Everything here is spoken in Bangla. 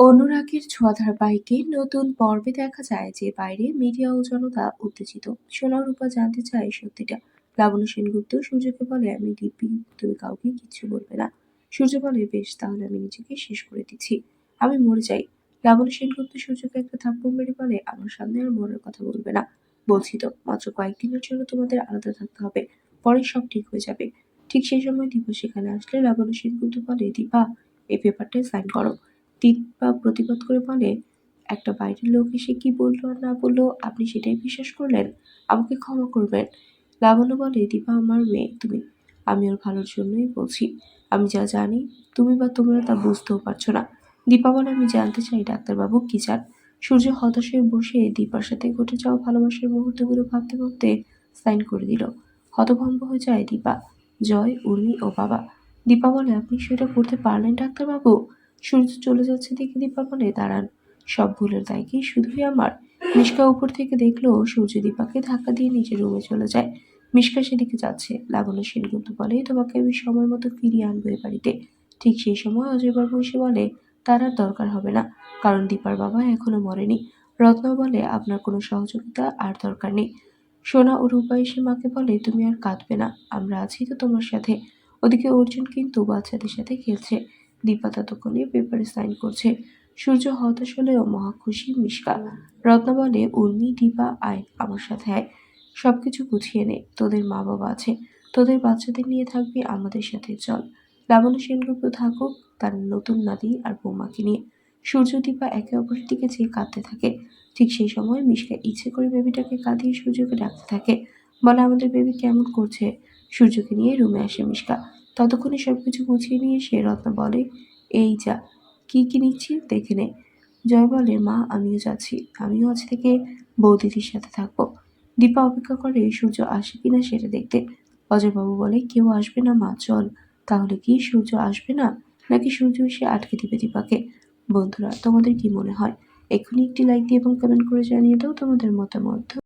অনুরাগের ছোঁয়া ধারাবাহিকের নতুন পর্বে দেখা যায় যে বাইরে মিডিয়া ও জনতা উত্তেজিত। সোনা রূপা জানতে চায় সত্যিটা। লাবণ্য সেনগুপ্ত সূর্যকে বলে, আমি দিব্যি, তুমি কাউকে কিচ্ছু বলবে না। সূর্য বলে, বেশ, তাহলে আমি নিজেকে শেষ করে দিচ্ছি। আমি মরে যাই। লাবণ্য সেনগুপ্ত সূর্যকে একটা থাপ্পড় মেরে বলে, আমার সামনে আর মরার কথা বলবে না। বলছি তো, মাত্র কয়েকদিনের জন্য তোমাদের আলাদা থাকতে হবে। পরে সব ঠিক হয়ে যাবে। ঠিক সেই সময় দীপা সেখানে আসলে। লাবণ্য সেনগুপ্ত বলে, দীপা, এই পেপারটায় সাইন করো। দীপা প্রতিবাদ করে বলে, একটা বাইরের লোক এসে কি বলল আর না বলল, আপনি সেটাই বিশ্বাস করলেন? আমাকে ক্ষমা করবেন? লাবণ্য বলে, দীপা আমার মেয়ে, তুমি, আমি ওর ভালোর জন্যই বলছি। আমি যা জানি, তুমি বা তোমরা তা বুঝতেও পারছ না। দীপা বলে, আমি জানতে চাই ডাক্তারবাবু, কি চান? সূর্য হতাশ হয়ে বসে দীপার সাথে ঘটে যাওয়া ভালোবাসার মুহূর্তগুলো ভাবতে ভাবতে সাইন করে দিল। হতভম্ব হয়ে যায় দীপা। জয়, উর্মি ও বাবা। দীপা বলে, আপনি সেটা করতে পারলেন ডাক্তারবাবু? সূর্য চলে যাচ্ছে দেখে দীপা বলে, দাঁড়ান, সব ভুলের দায় কি? শুধুই আমার? মিশকা উপর থেকে দেখল সূর্য দীপাকে ধাক্কা দিয়ে নিজের রুমে চলে যায়। মিশকা সেদিকে যাচ্ছে, লাবণ্য সেনগুপ্ত বলে, তোমাকে আমি সময় মতো ফিরিয়ে আনব এ বাড়িতে। ঠিক সেই সময় অজয়বাবু এসে বলে, তার আর দরকার হবে না, কারণ দীপার বাবা এখনও মরেনি। রত্ন বলে, আপনার কোনো সহযোগিতা আর দরকার নেই। সোনা ও রূপা এসে মাকে বলে, তুমি আর কাঁদবে না, আমরা আছি তো তোমার সাথে। ওদিকে অর্জুন কিন্তু বাচ্চাদের সাথে খেলছে। দীপা ততক্ষণে পেপারে সাইন করছে। সূর্য হতাশ হলেও মহা খুশি মিশকা। রত্না বলে উর্মি দীপা, আয়, আমার সাথে আয়। সবকিছু গুছিয়ে নে, তোদের মা বাবা আছে। তোদের বাচ্চাদের নিয়ে থাকবি, আমাদের সাথে চল। লাবণ্য সেনগুপ্ত থাকুক, তার নতুন নাতি আর বৌমাকে নিয়ে। সূর্য, দীপা একে অপরের দিকে চেয়ে কাঁদতে থাকে, ঠিক সেই সময় মিশকা ইচ্ছে করে বেবিটাকে কাঁদিয়ে সূর্যকে ডাকতে থাকে। বলে, আমাদের বেবি কেমন করছে? সূর্যকে নিয়ে রুমে আসে মিশকা। ততক্ষণে সব কিছু গুছিয়ে নিয়ে সে রত্না বলে, এই যা, কি কি নিচ্ছি দেখে নে। জয় বলে, মা, আমিও যাচ্ছি, আমিও আজ থেকে বৌদিদির সাথে থাকব। দীপা অপেক্ষা করে, সূর্য আসে কিনা সেটা দেখতে। অজয়বাবু বলে, কেউ আসবে না মা, চল, তাহলে কি সূর্য আসবে না? নাকি সূর্য এসে আটকে দিবে দীপাকে? বন্ধুরা, তোমাদের কি মনে হয়? এক্ষুনি একটি লাইক দিয়ে এবং কমেন্ট করে জানিয়ে দাও তোমাদের মতামত।